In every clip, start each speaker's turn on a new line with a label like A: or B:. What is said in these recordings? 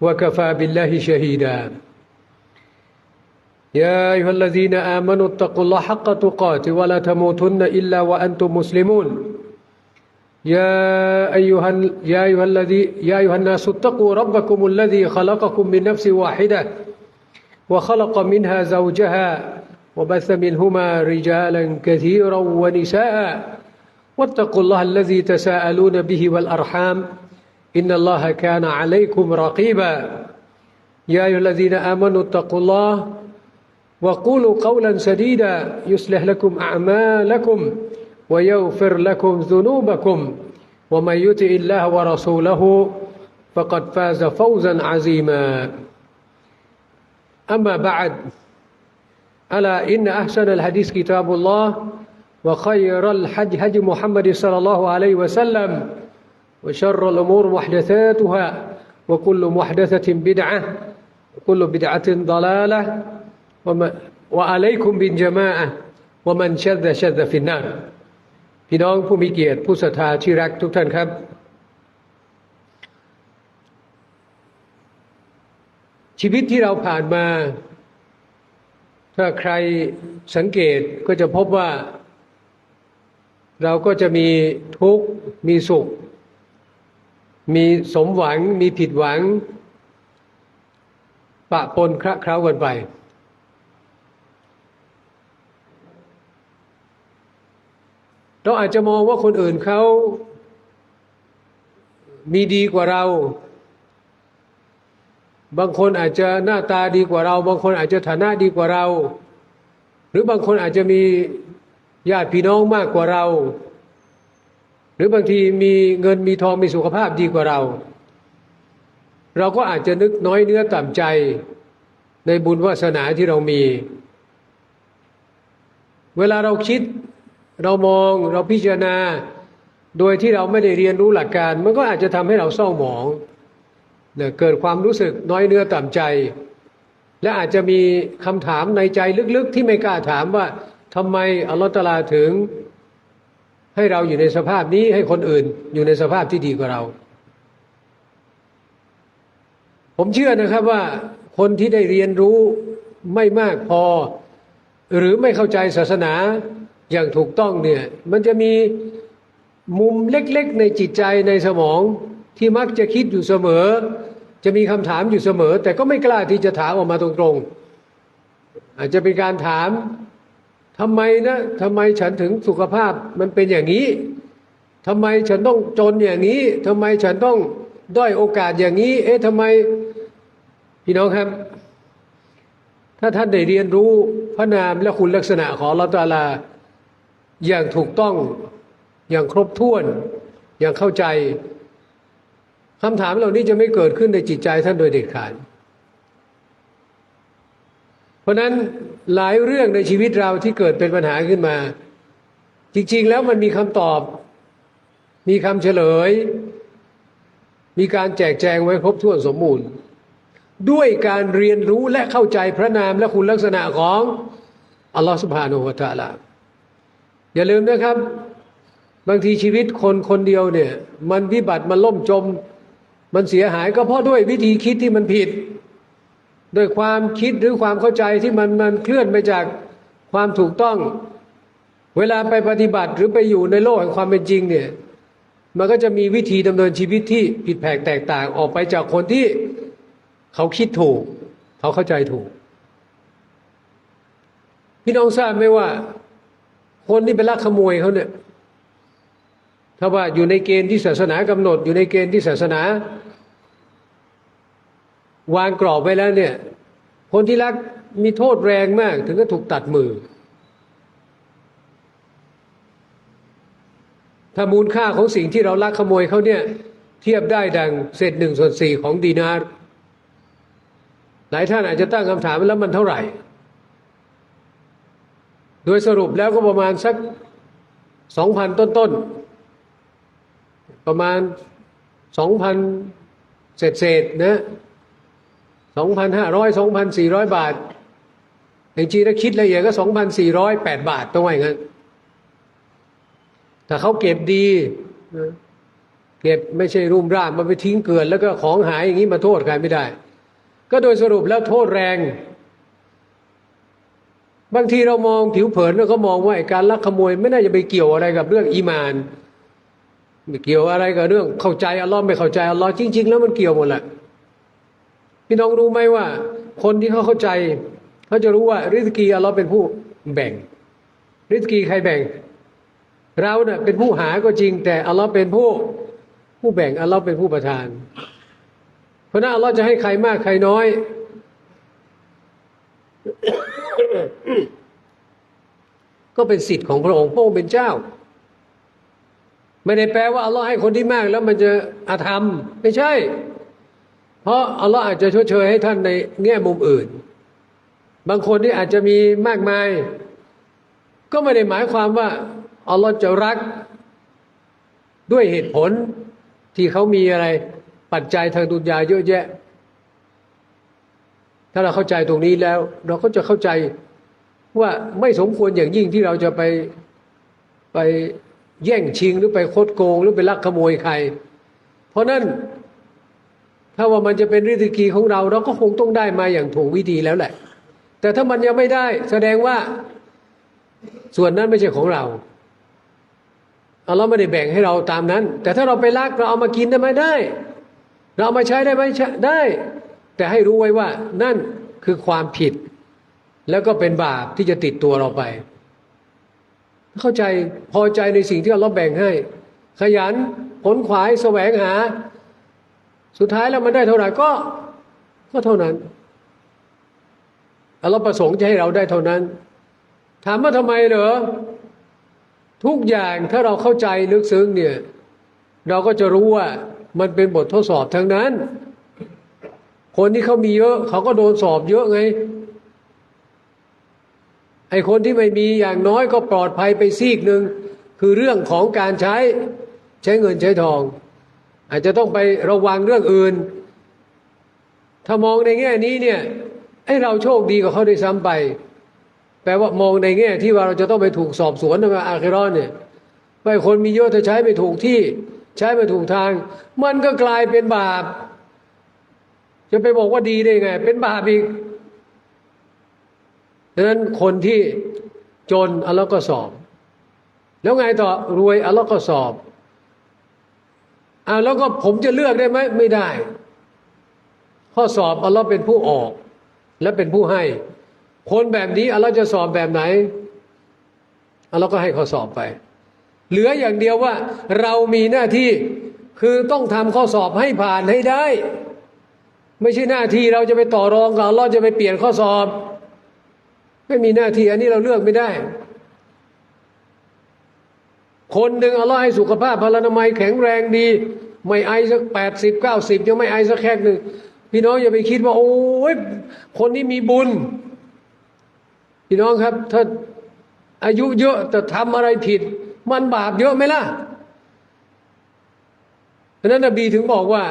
A: وكفى بالله شهيدا. يا أيها الذين آمنوا اتقوا الله حق تقاته ولا تموتن إلا وأنتم مسلمون. يا أيها يا أيها الذي يا أيها الناس اتقوا ربكم الذي خلقكم من نفس واحدة وخلق منها زوجها وبث منهما رجالا كثيرا ونساء. واتقوا الله الذي تساءلون به والأرحام إن الله كان عليكم رقيبا. يا أيها الذين آمنوا اتقوا الله وقولوا قولا سديدا. يصلح لكم أعمالكم ويغفر لكم ذنوبكم. ومن يطع الله ورسوله فقد فاز فوزا عظيما. أما بعد ألا إن أحسن الحديث كتاب الله وخير الحج هج محمد صلى الله عليه وسلم. وشر الأمور محدثاتها وكل محدثة بدعة وكل بدعة ضلالة وما وعليكم بالجماعة ومن شذ شذ في النار พี่น้องผู้มีเกียรติผู้ศรัทธาที่รักทุกท่านครับ ชีวิตที่เราผ่านมา ถ้าใครสังเกตก็จะพบว่า เราก็จะมีทุกข์ มีสุข มีสมหวังมีผิดหวัง ปะปนคระเคล้ากันไป เราอาจจะมองว่าคนอื่นเขามีดีกว่าเรา บางคนอาจจะหน้าตาดีกว่าเรา บางคนอาจจะฐานะดีกว่าเรา หรือบางคนอาจจะมีญาติพี่น้องมากกว่าเรา รือบางทีมีเงินมีทองมีสุขภาพดีกว่าเรา เราก็อาจจะนึกน้อยเนื้อต่ำใจในบุญวาสนาที่เรามี เวลาเราคิดเรามองเราพิจารณา โดยที่เราไม่ได้เรียนรู้หลักการ มันก็อาจจะทำให้เราเศร้าหมองเนี่ยเกิดความรู้สึกน้อยเนื้อต่ำใจ และอาจจะมีคำถามในใจลึกๆ ที่ไม่กล้าถามว่าทำไมอัลลอฮฺตะลาถึง ให้เราอยู่ในสภาพนี้ให้คนอื่นอยู่ในสภาพที่ดีกว่าเรา ผมเชื่อนะครับว่าคนที่ได้เรียนรู้ไม่มากพอ หรือไม่เข้าใจศาสนาอย่างถูกต้องเนี่ย มันจะมีมุมเล็กๆ ในจิตใจในสมองที่มักจะคิดอยู่เสมอ จะมีคำถามอยู่เสมอ แต่ก็ไม่กล้าที่จะถามออกมาตรงๆ อาจจะเป็นการถาม ทำไมนะทำไมฉันถึงสุขภาพมันเป็นอย่างนี้ทำไมฉันต้องจนอย่างนี้ทำไมฉันต้องด้อยโอกาสอย่างนี้ เอ๊ะทำไมพี่น้องครับ ถ้าท่านได้เรียนรู้พระนามและคุณลักษณะของลอตาลา อย่างถูกต้องอย่างครบถ้วน อย่างเข้าใจคำถามเหล่านี้จะไม่เกิดขึ้นในจิตใจท่านโดยเด็ดขาด เพราะนั้น หลายเรื่องในชีวิตเราที่เกิดเป็นปัญหาขึ้นมา จริง ๆ แล้วมันมีคำตอบ มีคำเฉลย มีการแจกแจงไว้ครบถ้วนสมบูรณ์ด้วยการเรียนรู้และเข้าใจพระนามและคุณลักษณะของอัลลอฮฺสุบฮานาอัลตะลาอย่าลืมนะครับ บางทีชีวิตคนคนเดียวเนี่ย มันวิบัติมันล่มจม มันเสียหายก็เพราะด้วยวิธีคิดที่มันผิด โดยความคิดหรือความเข้าใจที่มันมันเคลื่อนไปจากความถูกต้อง เวลาไปปฏิบัติหรือไปอยู่ในโลกแห่งความเป็นจริงเนี่ย มันก็จะมีวิธีดำเนินชีวิตที่ผิดแผกแตกต่างออกไปจากคนที่เขาคิดถูก เขาเข้าใจถูก พี่น้องทราบไหมว่า คนที่ไปลักขโมยเขาเนี่ยถ้าว่าอยู่ในเกณฑ์ที่ศาสนากำหนด อยู่ในเกณฑ์ที่ศาสนา วางกรอบไว้แล้วเนี่ย คนที่ลักมีโทษแรงมาก ถึงก็ถูกตัดมือ ถ้ามูลค่าของสิ่งที่เราลักขโมยเขาเนี่ย เทียบได้ดังเศษหนึ่งส่วนสี่ของดีนาร์หลายท่านอาจจะตั้งคำถามแล้วมันเท่าไหร่ โดยสรุปแล้วก็ประมาณสักสองพันต้นๆ ประมาณสองพันเศษเศษๆนะ สองพันห้าร้อยสองพันสี่ร้อยบาทจริงๆถ้าคิดละเอียดก็สองพันสี่ร้อยแปดบาทต้องว่าอย่างนั้นแต่เขาเก็บดีเก็บไม่ใช่รุ่มร่ามมันไปทิ้งเกลื่อนแล้วก็ของหายอย่างนี้มาโทษใครไม่ได้ ก็โดยสรุปแล้วโทษแรง บางทีเรามองผิวเผินเราก็มองว่าไอการลักขโมย ไม่น่าจะไปเกี่ยวอะไรกับเรื่องอีมานไม่เกี่ยวอะไรกับเรื่องเข้าใจอัลลอฮ์ไม่เข้าใจอัลลอฮ์จริง ๆ แล้วมันเกี่ยวหมดแหละ พี่น้องรู้ไหมว่า คนที่เขาเข้าใจเขาจะรู้ว่าริสกีอัลลอฮ์เป็นผู้แบ่ง ริสกีใครแบ่ง เราเน่ะเป็นผู้หาก็จริง แต่อัลลอฮ์เป็นผู้ผู้แบ่งอัลลอฮ์เป็นผู้ประทาน เพราะนั้นอัลลอฮ์จะให้ใครมากใครน้อยก็เป็นสิทธิ์ของพระองค์พระองค์เป็นเจ้า ไม่ได้แปลว่าอัลลอฮ์ให้คนที่มากแล้วมันจะอาธรรม ไม่ใช่ เพราะอัลลอฮ์อาจจะชดเชยให้ท่านในแง่มุมอื่น บางคนที่อาจจะมีมากมาย ก็ไม่ได้หมายความว่าอัลลอฮ์จะรักด้วยเหตุผลที่เขามีอะไรปัจจัยทางดุนยาเยอะแยะ ถ้าเราเข้าใจตรงนี้แล้ว เราก็จะเข้าใจว่าไม่สมควรอย่างยิ่งที่เราจะไปไปแย่งชิงหรือไปคดโกงหรือไปลักขโมยใคร เพราะนั้น ถ้าว่ามันจะเป็นฤทธิกีของเรา เราก็คงต้องได้มาอย่างถูกวิธีแล้วแหละ แต่ถ้ามันยังไม่ได้ แสดงว่าส่วนนั้นไม่ใช่ของเราเราไม่ได้แบ่งให้เราตามนั้น แต่ถ้าเราไปลักเราเอามากินได้ไหมได้ เราเอามาใช้ได้ไหมใช้ได้ แต่ให้รู้ไว้ว่านั่นคือความผิด แล้วก็เป็นบาปที่จะติดตัวเราไป เข้าใจพอใจในสิ่งที่เราแบ่งให้ ขยันผลขวายแสวงหา สุดท้ายแล้วมันได้เท่าไหร่ก็ ก็เท่านั้นอัลลอฮ์ประสงค์จะให้เราได้เท่านั้น ถามว่าทำไมเหรอทุกอย่างถ้าเราเข้าใจลึกซึ้งเนี่ย เราก็จะรู้ว่ามันเป็นบททดสอบทั้งนั้น คนที่เขามีเยอะ เขาก็โดนสอบเยอะไง ไอ้คนที่ไม่มีอย่างน้อยก็ปลอดภัยไปซีกหนึ่งคือเรื่องของการใช้ใช้เงินใช้ทอง อาจจะต้องไประวังเรื่องอื่น ถ้ามองในแง่นี้เนี่ยไอ้เราโชคดีกว่าเขาด้วยซ้ำไป แปลว่ามองในแง่ที่ว่าเราจะต้องไปถูกสอบสวนในอาคิรอนเนี่ยว่าคนมีเยอะถ้าใช้ไม่ถูกที่ใช้ไม่ถูกทาง มันก็กลายเป็นบาป จะไปบอกว่าดีได้ไง เป็นบาปอีกดังนั้นคนที่จนอัลลอฮ์ก็สอบ แล้วไงต่อรวยอัลลอฮ์ก็สอบ อาแล้วก็ผมจะเลือกได้ไหมไม่ได้ ข้อสอบอัลลอฮ์เป็นผู้ออก และเป็นผู้ให้ คนแบบนี้อัลลอฮ์จะสอบแบบไหนอัลลอฮ์ก็ให้ข้อสอบไป เหลืออย่างเดียวว่า เรามีหน้าที่คือต้องทำข้อสอบให้ผ่านให้ได้ ไม่ใช่หน้าที่เราจะไปต่อรองกับอัลลอฮ์จะไปเปลี่ยนข้อสอบ ไม่มีหน้าที่อันนี้เราเลือกไม่ได้ คนหนึ่งอัลลอฮ์ให้สุขภาพพลานามัยแข็งแรงดี ไม่ไอสักแปดสิบเก้าสิบยังไม่ไอสักแค่หนึ่งพี่น้องอย่าไปคิดว่า โอ้ยคนนี้มีบุญ พี่น้องครับ ถ้าอายุเยอะแต่ทำอะไรผิด มันบาปเยอะไหมล่ะเพราะนั้นนบีถึงบอกว่า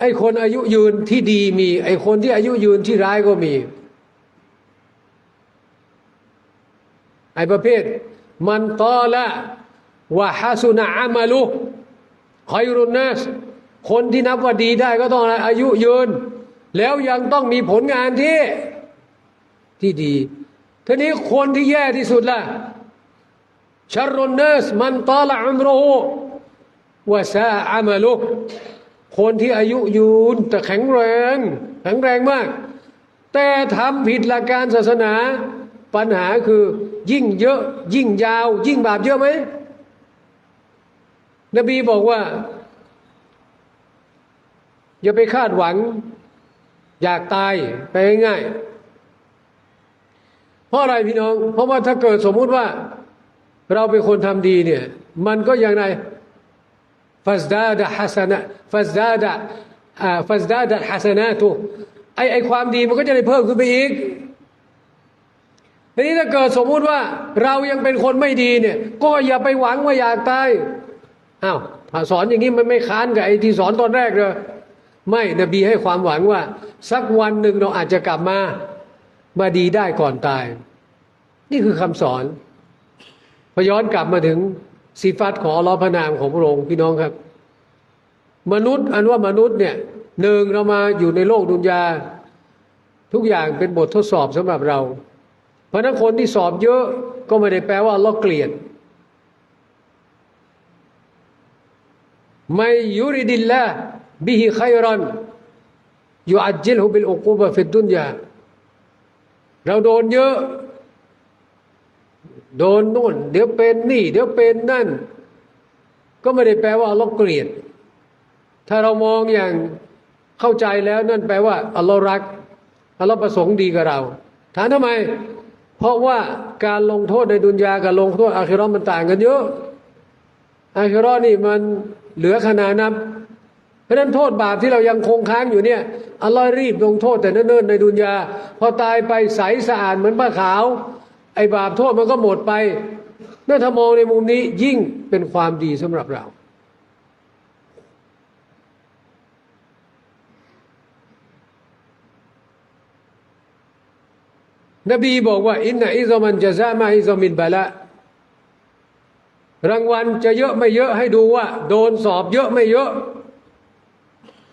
A: ไอ้คนอายุยืนที่ดีมี ไอ้คนที่อายุยืนที่ร้ายก็มี ไอ้ประเภท มันตอละวะฮัสุนะอามาลุคอยรุนนัสคนที่นับว่าดีได้ก็ต้องอะไรอายุยืน แล้วยังต้องมีผลงานที่ที่ดีทีนี้คนที่แย่ที่สุดล่ะชรรุนนัสมันตอละอุมรุวะซาอามาลุคนที่อายุยืนแต่แข็งแรง แข็งแรงมาก แต่ทำผิดหลักการศาสนา ปัญหาคือยิ่งเยอะ ยิ่งยาว ยิ่งบาปเยอะไหม นบีบอกว่า อย่าไปคาดหวัง อยากตายไปง่ายๆเพราะอะไรพี่น้อง เพราะว่าถ้าเกิดสมมุติว่า เราเป็นคนทำดีเนี่ย มันก็อย่างไรฟัสดาดะฮัสนะฟัสดาดะฟัสดาดัดฮัสนาตุไอไอความดีมันก็จะได้เพิ่มขึ้นไปอีก ทีนี้ถ้าเกิดสมมุติว่าเรายังเป็นคนไม่ดีเนี่ย ก็อย่าไปหวังว่าอยากตายอ้าวสอนอย่างนี้มันไม่ค้านกับไอ้ที่สอนตอนแรกเลยไม่นบีให้ความหวังว่า สักวันหนึ่งเราอาจจะกลับมามาดีได้ก่อนตาย นี่คือคำสอนพย้อนกลับมาถึงสีฟัตของอัลลอฮ์พระนามของพระองค์พี่น้องครับ มนุษย์อันว่ามนุษย์เนี่ยหนึ่งเรามาอยู่ในโลกดุนยา ทุกอย่างเป็นบททดสอบสำหรับเรา เพราะนั้นคนที่สอบเยอะก็ไม่ได้แปลว่าอัลลอฮ์เกลียดไม่ยุริดิลละบิฮิขัยรันยูอัจจิลฮุบิลอุกูบะฟิดดุนยาเราโดนเยอะ โดนนู่น เดี๋ยวเป็นนี่ เดี๋ยวเป็นนั่น ก็ไม่ได้แปลว่าอัลลอฮ์เกลียด ถ้าเรามองอย่างเข้าใจแล้วนั่นแปลว่าอัลลอฮ์รักอัลลอฮ์ประสงค์ดีกับเรา ถามทำไม เพราะว่าการลงโทษในดุนยากับลงโทษอาคิราะห์มันต่างกันเยอะอาคิราะห์นี่มันเหลือขนาดนับ เพราะนั้นโทษบาปที่เรายังคงค้างอยู่เนี่ยอัลลอฮ์รีบลงโทษแต่เนิ่นๆในดุนยา พอตายไปใสสะอาดเหมือนผ้าขาว ไอ้บาปโทษมันก็หมดไปนั่นถ้ามองในมุมนี้ยิ่งเป็นความดีสำหรับเรา นบีบอกว่า อินนะอิซามันจะซามาอิซามินบาละรางวัลจะเยอะไม่เยอะให้ดูว่า โดนสอบเยอะไม่เยอะ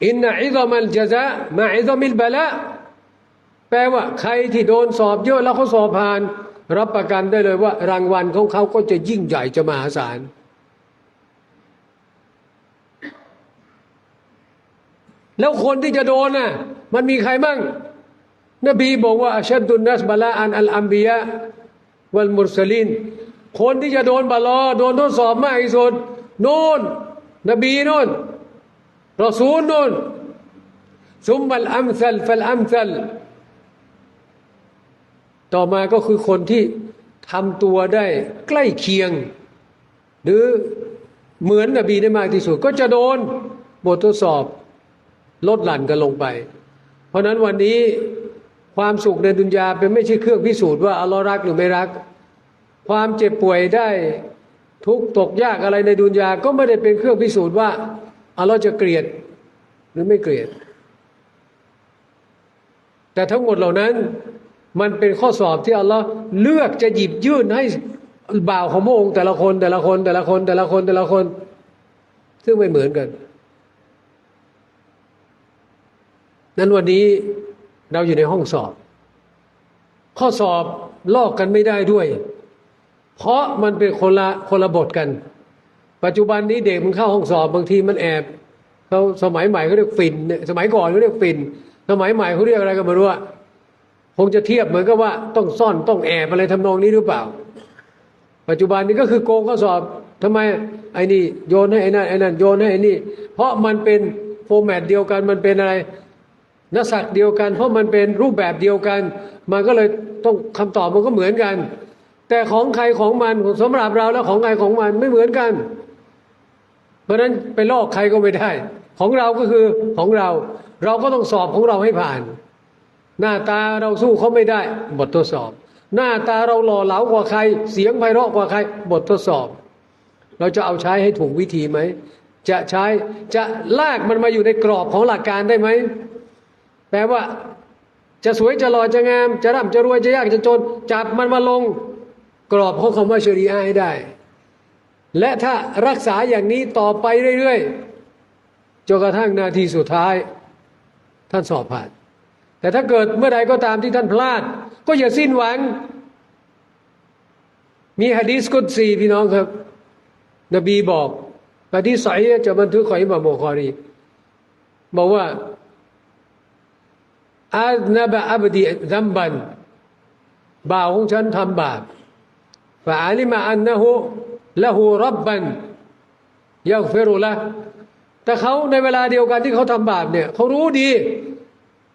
A: อินนะอิซามันจะซามาอิซามินบาละแปลว่าใครที่โดนสอบเยอะแล้วเขาสอบผ่าน รับประกันได้เลยว่า รางวัลของเขาก็จะยิ่งใหญ่จะมหาศาลแล้วคนที่จะโดนน่ะ มันมีใครบ้าง นบีบอกว่าอัชดุนนัสบาลาอันอัลอัมบียะวัลมุรสลินคนที่จะโดนบาลอโดนทดสอบมากที่สุดน่นนบีน่นรอซูลโน่นซุมบัลอัมซัลฟัลอัมซัลต่อมาก็คือคนที่ทำตัวได้ใกล้เคียง หรือเหมือนนบีได้มากที่สุด ก็จะโดนบททดสอบลดหลั่นกันลงไป เพราะนั้นวันนี้ ความสุขในดุนยาเป็นไม่ใช่เครื่องพิสูจน์ว่าอัลลอฮ์รักหรือไม่รัก ความเจ็บป่วยได้ทุกตกยากอะไรในดุนยาก็ไม่ได้เป็นเครื่องพิสูจน์ว่าอัลลอฮ์จะเกลียดหรือไม่เกลียด แต่ทั้งหมดเหล่านั้นมันเป็นข้อสอบที่อัลลอฮ์เลือกจะหยิบยื่นให้บ่าวของพระองค์แต่ละคนแต่ละคนแต่ละคนแต่ละคนแต่ละคน ซึ่งไม่เหมือนกัน นั้นวันนี้ เราอยู่ในห้องสอบ ข้อสอบลอกกันไม่ได้ด้วย เพราะมันเป็นคนละคนละบทกัน ปัจจุบันนี้เด็กมันเข้าห้องสอบบางทีมันแอบเขาสมัยใหม่เขาเรียกฟินสมัยก่อนเขาเรียกฟิน สมัยใหม่เขาเรียกอะไรก็ไม่รู้อะคงจะเทียบเหมือนกับว่าต้องซ่อนต้องแอบอะไรทำนองนี้หรือเปล่า ปัจจุบันนี้ก็คือโกงข้อสอบทำไมไอ้นี่โยนให้ไอ้นั่นไอ้นั่นโยนให้ไอ้นี่ เพราะมันเป็นโฟร์แมตเดียวกันมันเป็นอะไร นสักเดียวกัน เพราะมันเป็นรูปแบบเดียวกัน มันก็เลยต้องคำตอบมันก็เหมือนกัน แต่ของใครของมันสำหรับเราแล้วของใครของมันไม่เหมือนกัน เพราะนั้นไปลอกใครก็ไม่ได้ ของเราก็คือของเรา เราก็ต้องสอบของเราให้ผ่าน หน้าตาเราสู้เขาไม่ได้ บททดสอบ หน้าตาเราหล่อเหลากว่าใคร เสียงไพเราะกว่าใคร บททดสอบ เราจะเอาใช้ให้ถูกวิธีไหมจะใช้จะลากมันมาอยู่ในกรอบของหลักการได้ไหม แปลว่า จะสวยจะหล่อจะงาม จะร่ำจะรวยจะยากจะจน จับมันมาลงกรอบของคำว่าชรีอะห์ให้ได้ และถ้ารักษาอย่างนี้ต่อไปเรื่อยๆจนกระทั่งนาทีสุดท้าย ท่านสอบผ่าน แต่ถ้าเกิดเมื่อใดก็ตามที่ท่านพลาด ก็อย่าสิ้นหวัง มีฮะดีสกุดซีพี่น้องครับ นบีบอกฮะดีสใสจะบันทึกของอิหม่ามบุคอรีบอกว่า อาณบะอับดีดัมบันบ่าวของฉันทำบาปฟะอาลิมาอันนะฮูละหูรับบันยักเฟรุละแต่เขาในเวลาเดียวกันที่เขาทำบาปเนี่ยเขารู้ดี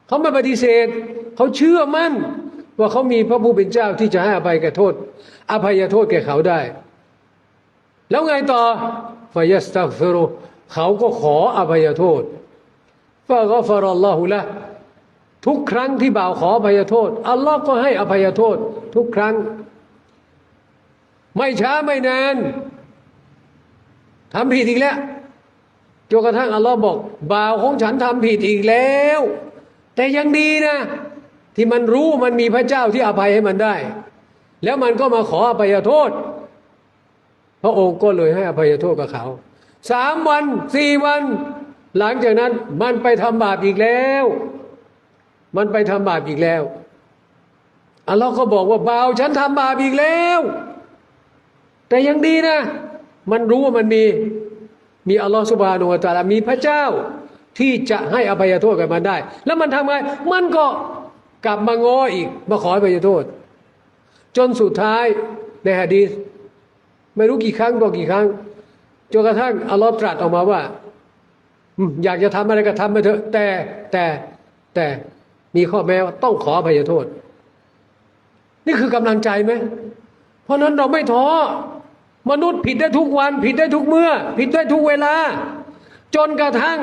A: เขาไม่ปฏิเสธ เขาเชื่อมั่น ว่าเขามีพระผู้เป็นเจ้าที่จะให้อภัยแก่โทษ อภัยโทษแก่เขาได้ แล้วไงต่อฟายัสตักเฟรุเขาก็ขออภัยโทษฟฟะกฟรอัลลอฮุละ ทุกครั้งที่บ่าวขออภัยโทษ อัลลอฮ์ก็ให้อภัยโทษ ทุกครั้ง ไม่ช้าไม่นานทำผิดอีกแล้วจนกระทั่งอัลลอฮ์บอก บ่าวของฉันทำผิดอีกแล้ว แต่ยังดีนะ ที่มันรู้มันมีพระเจ้าที่อภัยให้มันได้ แล้วมันก็มาขออภัยโทษ พระองค์ก็เลยให้อภัยโทษกับเขาสามวันสี่วัน หลังจากนั้นมันไปทำบาปอีกแล้ว มันไปทำบาปอีกแล้วอัลลอฮ์ก็บอกว่าเบาฉันทำบาปอีกแล้ว แต่ยังดีนะ มันรู้ว่ามันมี มีอัลลอฮ์สุบานุวะตะอาลามีพระเจ้า ที่จะให้อภัยโทษกับมันได้ แล้วมันทำไง มันก็กลับมาง้ออีก มาขออภัยโทษ จนสุดท้ายในฮะดีษไม่รู้กี่ครั้งต่อกี่ครั้งจนกระทั่งอัลลอฮ์ตรัสออกมาว่าอืมอยากจะทำอะไรก็ทำไปเถอะ แต่แต่แต่ มีข้อแม้ว่าต้องขออภัยโทษ นี่คือกำลังใจไหม เพราะนั้นเราไม่ท้อมนุษย์ผิดได้ทุกวัน ผิดได้ทุกเมื่อ ผิดได้ทุกเวลา จนกระทั่ง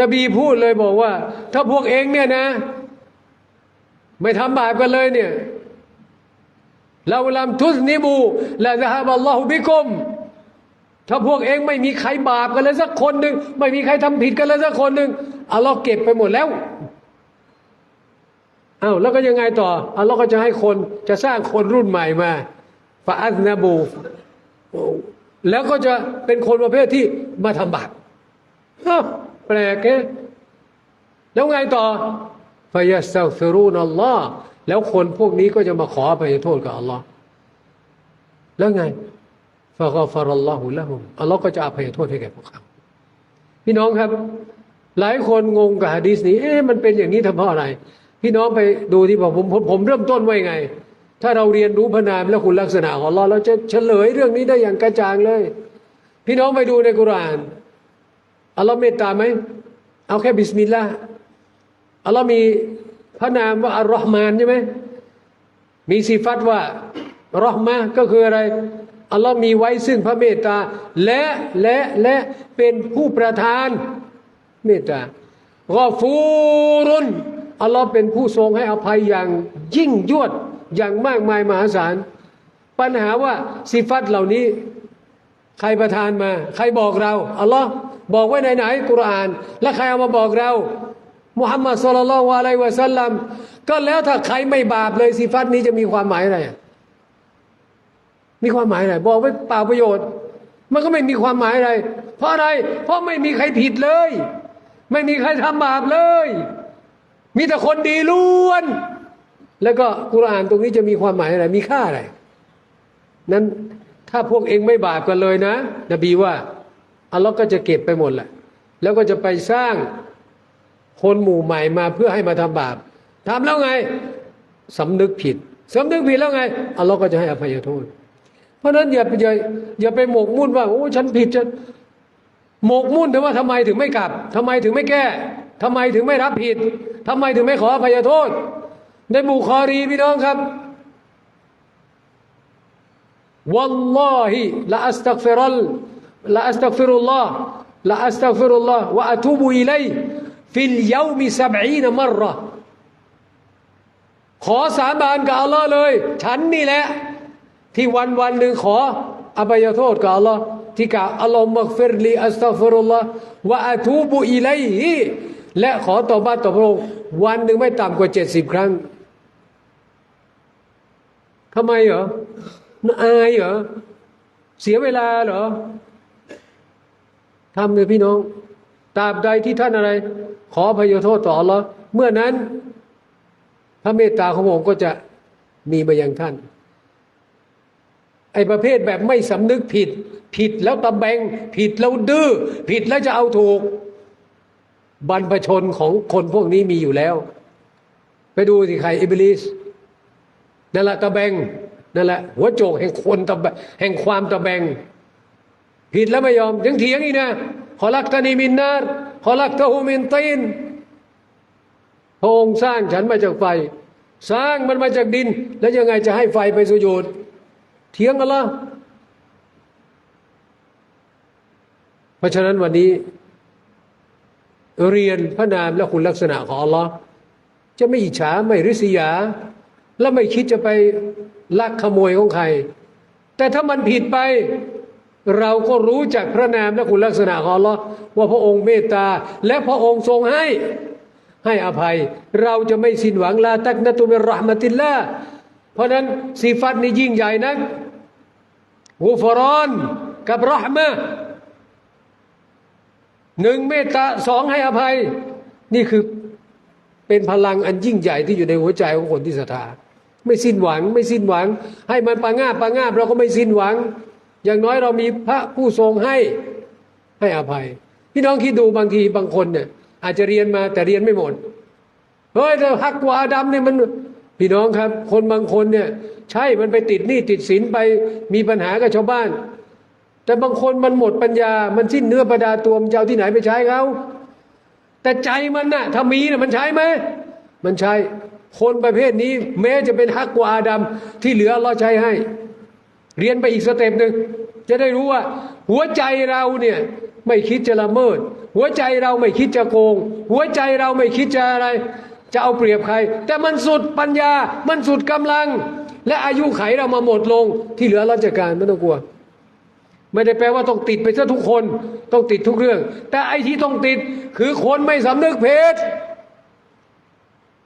A: นบีพูดเลยบอกว่า ถ้าพวกเองเนี่ยนะ ไม่ทำบาปกันเลยเนี่ยเราลำทุสนิบูละซะฮาบัลลอฮุบิกุมถ้าพวกเองไม่มีใครบาปกันเลยสักคนหนึ่งไม่มีใครทำผิดกันเลยสักคนหนึ่งอัลลอฮ์เก็บไปหมดแล้ว อ้าวแล้วก็ยังไงต่ออัลลอฮ์ก็จะให้คนจะสร้างคนรุ่นใหม่มาฟาอัสนาบู แล้วก็จะเป็นคนประเภทที่มาทำบาปอ้าแปลกแกแล้วไงต่อฟายาสตัฟิรูนอัลลอฮ์แล้วคนพวกนี้ก็จะมาขออภัยโทษกับอัลลอฮ์แล้วไงฟะกฟารัลลอฮุละฮุมอัลลอฮ์ก็จะอภัยโทษให้แก่พวกเขาพี่น้องครับ หลายคนงงกับฮะดีษนี้เอ๊ะมันเป็นอย่างนี้ทำเพราะอะไร พี่น้องไปดูที่ผมผมผมเริ่มต้นไว้ไง ถ้าเราเรียนรู้พระนามและคุณลักษณะของอัลอเราจะเฉลยเรื่องนี้ได้อย่างกระจ่างเลย พี่น้องไปดูในกุรานอัลลอฮ์เมตตาไหมเอาแค่บิสมิลลาห์อัลลอฮ์มีพระนามว่าอัลลอฮ์มานใช่ไหมมีสิฟัตว่ารอห์มะก็คืออะไรอัลลอฮ์มีไว้ซึ่งพระเมตตา และและและเป็นผู้ประทานเมตตากอฟูรุน อัลลอฮ์เป็นผู้ทรงให้อภัยอย่างยิ่งยวดอย่างมากมายมหาศาล ปัญหาว่าสิฟัตเหล่านี้ ใครประทานมา ใครบอกเราอัลลอฮ์บอกไว้ในไหนกุรอาน แล้วใครเอามาบอกเรามุฮัมมัดสุลลัลวะอะลัยวะสัลลัมก็แล้วถ้าใครไม่บาปเลยสิฟัตนี้จะมีความหมายอะไรมีความหมายอะไรบอกไว้เปล่าประโยชน์ มันก็ไม่มีความหมายอะไร เพราะอะไร เพราะไม่มีใครผิดเลย ไม่มีใครทำบาปเลย มีแต่คนดีล้วน แล้วก็กุรอานตรงนี้จะมีความหมายอะไร มีค่าอะไร นั้นถ้าพวกเองไม่บาปกันเลยนะ นบีว่าอัลลอฮ์ก็จะเก็บไปหมดแหละ แล้วก็จะไปสร้างคนหมู่ใหม่มาเพื่อให้มาทำบาปทำแล้วไงสำนึกผิดสำนึกผิดแล้วไงอัลลอฮ์ก็จะให้อภัยโทษ เพราะฉะนั้นอย่าไปอย่าอย่าไปหมกมุ่นว่าโอ้ฉันผิดจะหมกมุ่นแต่ว่าทำไมถึงไม่กลับทำไมถึงไม่แก้ ทำไมถึงไม่รับผิด ทำไมถึงไม่ขออภัยโทษ ในบุคอรีพี่น้องครับวัลลอฮิลาอัสตักฟิรัลลาอัสตักฟิรุลลอฮ์ลาอัสตักฟิรุลลอฮ์วะอะตูบุอิเลัยฟิลยูมิสับีนมรระขอสาบานกับอัลลอฮ์เลย ฉันนี่แหละ ที่วันวันหนึ่งขออภัยโทษกับอัลลอฮ์ที่กล่าวอัลลอฮ์มักฟิรลีอัสตักฟิรุลลอฮ์วะอะตูบุอิเลัย์ และขอต่อบ้านต่อพระองค์วันหนึ่งไม่ต่ำกว่าเจ็ดสิบครั้งทำไมเหรออายเหรอ เสียเวลาเหรอทำเลยพี่น้องตราบใดที่ท่านอะไร ขออภัยโทษต่ออัลลอฮ์เมื่อนั้น พระเมตตาขององค์ก็จะมีมายังท่าน ไอ้ประเภทแบบไม่สำนึกผิด ผิดแล้วตะแบง ผิดแล้วดื้อ ผิดแล้วจะเอาถูก บรรพชนของคนพวกนี้มีอยู่แล้ว ไปดูสิใครอิบลิสนั่นแหละตะแบงนั่นแหละ หัวโจกแห่งคนตะแบงแห่งความตะแบง ผิดแล้วไม่ยอมยังเถียงอีกนะขอลักตานีมินนาร์ขอลักตะฮูมินตีนพระองค์สร้างฉันมาจากไฟ สร้างมันมาจากดิน แล้วยังไงจะให้ไฟไปสุญูดเถียงกันละเพราะฉะนั้นวันนี้ เรียนพระนามและคุณลักษณะของอัลลอฮ์จะไม่อิจฉาไม่ริษยา และไม่คิดจะไปลักขโมยของใคร แต่ถ้ามันผิดไป เราก็รู้จากพระนามและคุณลักษณะของอัลลอฮ์ว่าพระองค์เมตตา และพระองค์ทรงให้ให้อภัย เราจะไม่สิ้นหวังลาตักนะตุมิรห์มติลละเพราะนั้นสีฟัตนี่ยิ่งใหญ่นักกูฟรอนกับรห์มะ หนึ่งเมตตาสองให้อภัย นี่คือเป็นพลังอันยิ่งใหญ่ที่อยู่ในหัวใจของคนที่ศรัทธาไม่สิ้นหวัง ไม่สิ้นหวัง ให้มันปางาบปางาบเราก็ไม่สิ้นหวัง อย่างน้อยเรามีพระผู้ทรงให้ให้อภัย พี่น้องคิดดูบางทีบางคนเนี่ย อาจจะเรียนมาแต่เรียนไม่หมดเฮ้ยแต่ฮักกว่าอาดัมเนี่ยมันพี่น้องครับ คนบางคนเนี่ย ใช่มันไปติดหนี้ติดสินไปมีปัญหากับชาวบ้าน แต่บางคนมันหมดปัญญา มันสิ้นเนื้อประดาตัวมันจะเอาที่ไหนไปใช้เขาแต่ใจมันน่ะถ้ามีน่ะมันใช้ไหมมันใช้คนประเภทนี้ แม้จะเป็นฮักกว่าอาดัมที่เหลือเราใช้ให้ เรียนไปอีกสเต็ปหนึ่งจะได้รู้ว่า หัวใจเราเนี่ยไม่คิดจะละเมิด หัวใจเราไม่คิดจะโกง หัวใจเราไม่คิดจะอะไร จะเอาเปรียบใคร แต่มันสุดปัญญา มันสุดกำลัง และอายุไขเรามาหมดลงที่เหลือราชการไม่ต้องกลัว ไม่ได้แปลว่าต้องติดไปซะทุกคน ต้องติดทุกเรื่อง แต่ไอ้ที่ต้องติดคือคนไม่สำนึกเพศ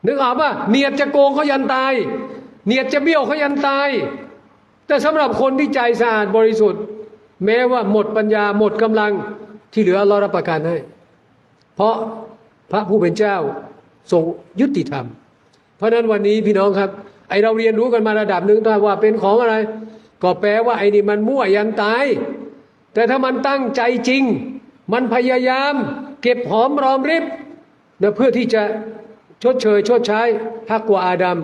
A: นึกออกป่ะเนียดจะโกงเขายันตาย เนียดจะเบี้ยวเขายันตาย แต่สำหรับคนที่ใจสะอาดบริสุทธิ์ แม้ว่าหมดปัญญาหมดกำลังที่เหลือเรารับประกันให้ เพราะพระผู้เป็นเจ้าทรงยุติธรรม เพราะนั้นวันนี้พี่น้องครับ ไอเราเรียนรู้กันมาระดับหนึ่งว่าเป็นของอะไร ก็แปลว่าไอ้นี่มันมั่วยันตาย แต่ถ้ามันตั้งใจจริง มันพยายามเก็บหอมรอมริบนะเพื่อที่จะชดเชยชดใช้ฮักกว่าอาดัม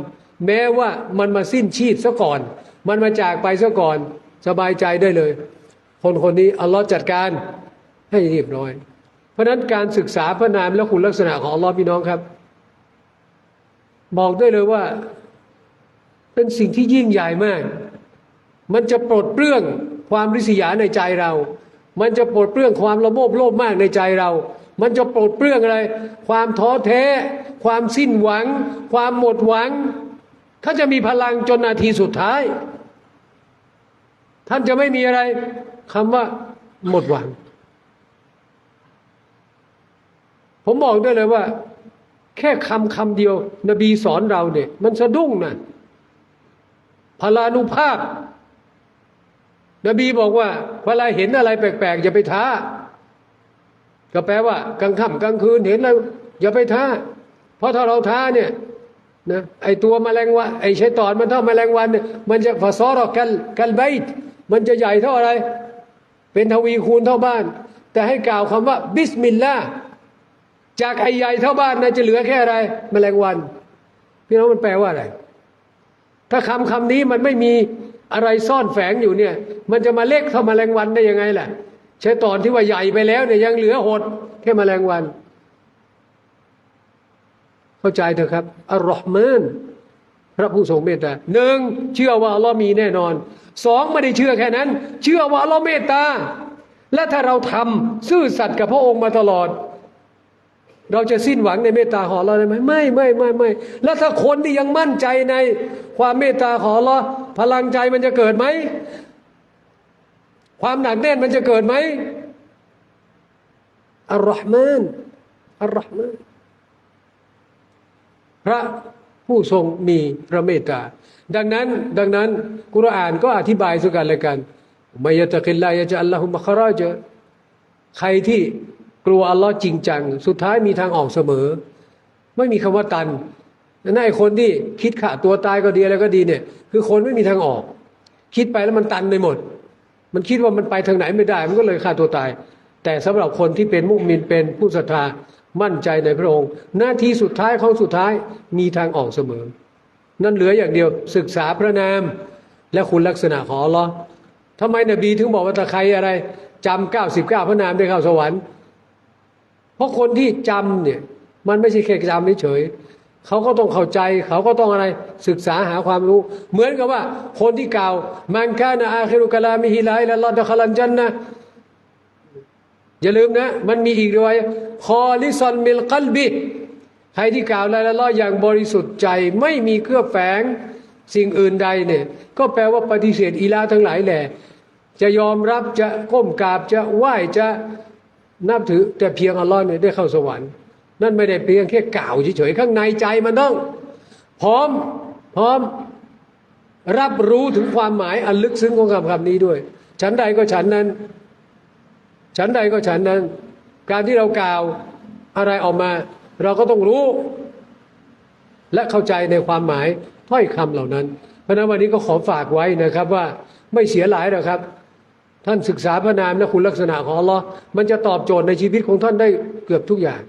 A: แม้ว่ามันมาสิ้นชีพซะก่อน มันมาจากไปซะก่อน สบายใจได้เลย คนคนนี้อัลลอฮ์จัดการให้เรียบร้อย เพราะนั้นการศึกษาพระนามและคุณลักษณะของอัลลอฮ์พี่น้องครับ บอกได้เลยว่า เป็นสิ่งที่ยิ่งใหญ่มาก มันจะปลดเปลื้องความริษยาในใจเรา มันจะปลดเปลื้องความละโมบโลภมากในใจเรา มันจะปลดเปลื้องอะไร ความท้อแท้ ความสิ้นหวัง ความหมดหวังเขานจะมีพลังจนนาทีสุดท้าย ท่านจะไม่มีอะไรคำว่าหมดหวัง ผมบอกได้เลยว่า แค่คำคำเดียว นบีสอนเราเนี่ย มันสะดุ้งนะพลานุภาพ นบีบอกว่าเวลาเห็นอะไรแปลกๆอย่าไปท้า ก็แปลว่ากลางค่ำกลางคืนเห็นอะไรอย่าไปท้า เพราะถ้าเราท้าเนี่ยนะไอตัวแมลงวันไอใช้ตอนมันเท่าแมลงวันเนี่ยมันจะฟาซอรอกันกันไบมันจะใหญ่เท่าอะไร เป็นทวีคูณเท่าบ้าน แต่ให้กล่าวคำว่า บิสมิลลาห์จากไอใหญ่เท่าบ้านนะจะเหลือแค่อะไรแมลงวันพี่น้องมันแปลว่าอะไร ถ้าคำคำนี้มันไม่มี อะไรซ่อนแฝงอยู่เนี่ย มันจะมาเล็กเท่าแมลงวันได้ยังไงล่ะ ใช้ตอนที่ว่าใหญ่ไปแล้วเนี่ยยังเหลือหดแค่แมลงวัน เข้าใจเถอะครับอัลลอฮ์มานพระผู้ทรงเมตตาหนึ่งเชื่อว่าอัลลอฮ์มีแน่นอนสองไม่ได้เชื่อแค่นั้น เชื่อว่าอัลลอฮ์เมตตาและถ้าเราทำซื่อสัตย์กับพระองค์มาตลอด เราจะสิ้นหวังในเมตตาของเราได้ไหมไม่ไม่ไม่ไม่แล้วถ้าคนที่ยังมั่นใจในความเมตตาของเราพลังใจมันจะเกิดไหมความหนักแน่นมันจะเกิดไหมอัลลอฮ์มานอัลลอฮ์มานพระผู้ทรงมีพระเมตตา ดังนั้น ดังนั้นกุรอานก็อธิบายสุกันเลยกันมายะตะกิลลายะจะอัลลอฮุมะคาราจะใครที่ กลัวอัลลอฮ์จริงจัง สุดท้ายมีทางออกเสมอ ไม่มีคำว่าตันนั่นไอ้คนที่คิดฆ่าตัวตายก็ดีอะไรก็ดีเนี่ย คือคนไม่มีทางออก คิดไปแล้วมันตันไปหมด มันคิดว่ามันไปทางไหนไม่ได้ มันก็เลยฆ่าตัวตาย แต่สำหรับคนที่เป็นมุสลิมเป็นผู้ศรัทธามั่นใจในพระองค์ หน้าที่สุดท้ายของสุดท้ายมีทางออกเสมอ นั่นเหลืออย่างเดียวศึกษาพระนาม และคุณลักษณะของอัลลอฮ์ทำไมนบีถึงบอกว่าตะใครอะไรจำเก้าสิบเก้าพระนามได้เข้าสวรรค์ เพราะคนที่จำเนี่ยมันไม่ใช่แค่จำเฉยๆเขาก็ต้องเข้าใจ เขาก็ต้องอะไรศึกษาหาความรู้ เหมือนกับว่า คนที่กล่าว มันกานะอาคิรุกะลามิฮิลาอิลลอฮ์ดะคลันจันนะอย่าลืมนะ มันมีอีกด้วยคอลิซอนมิลกัลบิใครที่กล่าวละละลออย่างบริสุทธิ์ใจไม่มีเครือบแฝงสิ่งอื่นใดเนี่ย ก็แปลว่าปฏิเสธอีลาทั้งหลายแหละจะยอมรับจะก้มกราบจะไหว้จะ นับถือแต่เพียงอัลลอฮ์เนี่ยได้เข้าสวรรค์ นั่นไม่ได้เพียงแค่กล่าวเฉยๆข้างในใจมันต้อง พร้อมพร้อมรับรู้ถึงความหมายอันลึกซึ้งของคำคำนี้ด้วย ฉันใดก็ฉันนั้น ฉันใดก็ฉันนั้น การที่เรากล่าวอะไรออกมา เราก็ต้องรู้ และเข้าใจในความหมายถ้อยคำเหล่านั้น เพราะฉะนั้นวันนี้ก็ขอฝากไว้นะครับว่าไม่เสียหลายหรอกครับ ท่านศึกษาพระนามและคุณลักษณะของอัลลอฮ์มันจะตอบโจทย์ในชีวิตของท่านได้เกือบทุกอย่าง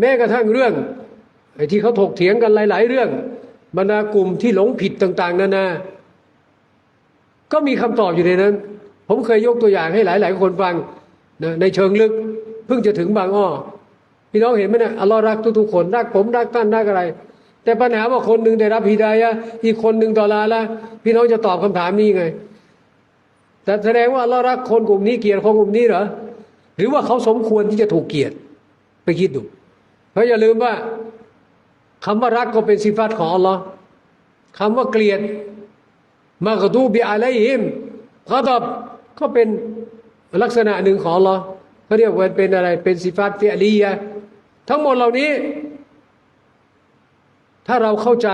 A: แม้กระทั่งเรื่องไอ้ที่เขาถกเถียงกันหลาย ๆ เรื่องบรรดากลุ่มที่หลงผิดต่าง ๆ นานา ก็มีคำตอบอยู่ในนั้น ผมเคยยกตัวอย่างให้หลาย ๆ คนฟังนะในเชิงลึกเพิ่งจะถึงบางอ้อพี่น้องเห็นไหมเนี่ยอัลลอฮ์รักทุกๆคนรักผมรักท่านรักอะไร แต่ปัญหาว่าคนหนึ่งได้รับฮิดายะห์อีกคนหนึ่งตอลาละพี่น้องจะตอบคำถามนี้ไง แต่แสดงว่าอัลลอฮ์รักคนกลุ่มนี้เกลียดคนกลุ่มนี้เหรอหรือว่าเขาสมควรที่จะถูกเกลียดไปคิดดู เพราะอย่าลืมว่าคำว่ารักก็เป็นสิฟัตของอัลลอฮ์คำว่าเกลียดมากตูบิอะลัยฮิมเขาตอบก็เป็นลักษณะหนึ่งของอัลลอฮ์เขาเรียกว่าเป็นอะไร เป็นสิฟัตฟิอลียะทั้งหมดเหล่านี้ ถ้าเราเข้าใจ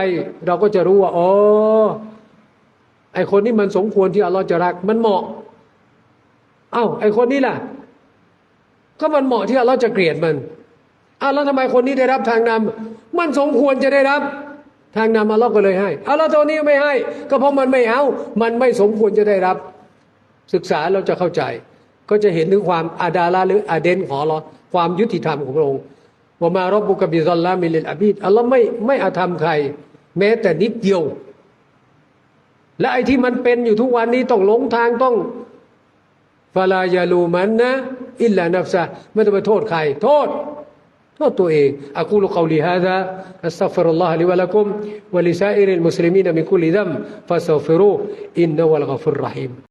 A: เราก็จะรู้ว่าอ๋อ ไอคนนี้มันสมควรที่อัลลอฮ์จะรัก มันเหมาะ เอ้าไอคนนี้ล่ะ ก็มันเหมาะที่อัลลอฮ์จะเกลียดมันอ้าวแล้วทำไมคนนี้ได้รับทางนำมันสมควรจะได้รับ ทางนำอัลลอฮ์ก็เลยให้อัลลอฮ์ตัวนี้ไม่ให้ ก็เพราะมันไม่เอา มันไม่สมควรจะได้รับ ศึกษาเราจะเข้าใจ ก็จะเห็นถึงความอาดาละหรืออาเดนของอัลลอฮ์ความยุติธรรมของพระองค์ว่ามารบบุกบิซอลลามิลิลอาบีดอัลลอฮ์ไม่ไม่อาธรรมใคร แม้แต่นิดเดียว และไอ้ที่มันเป็นอยู่ทุกวันนี้ต้องหลงทางต้องฟาลายาลูมันนะอิลลานัฟซะไม่ต้องไปโทษใคร โทษ โทษตัวเองอะกูลกาวลีฮาดะอัสตัฟิรุลลอฮ์ลิวะลักุมวะลิซาอิริลมุสลิมีนมินคุลิดัมฟาสตัฟิรูอินนวัลกัฟุรรหีม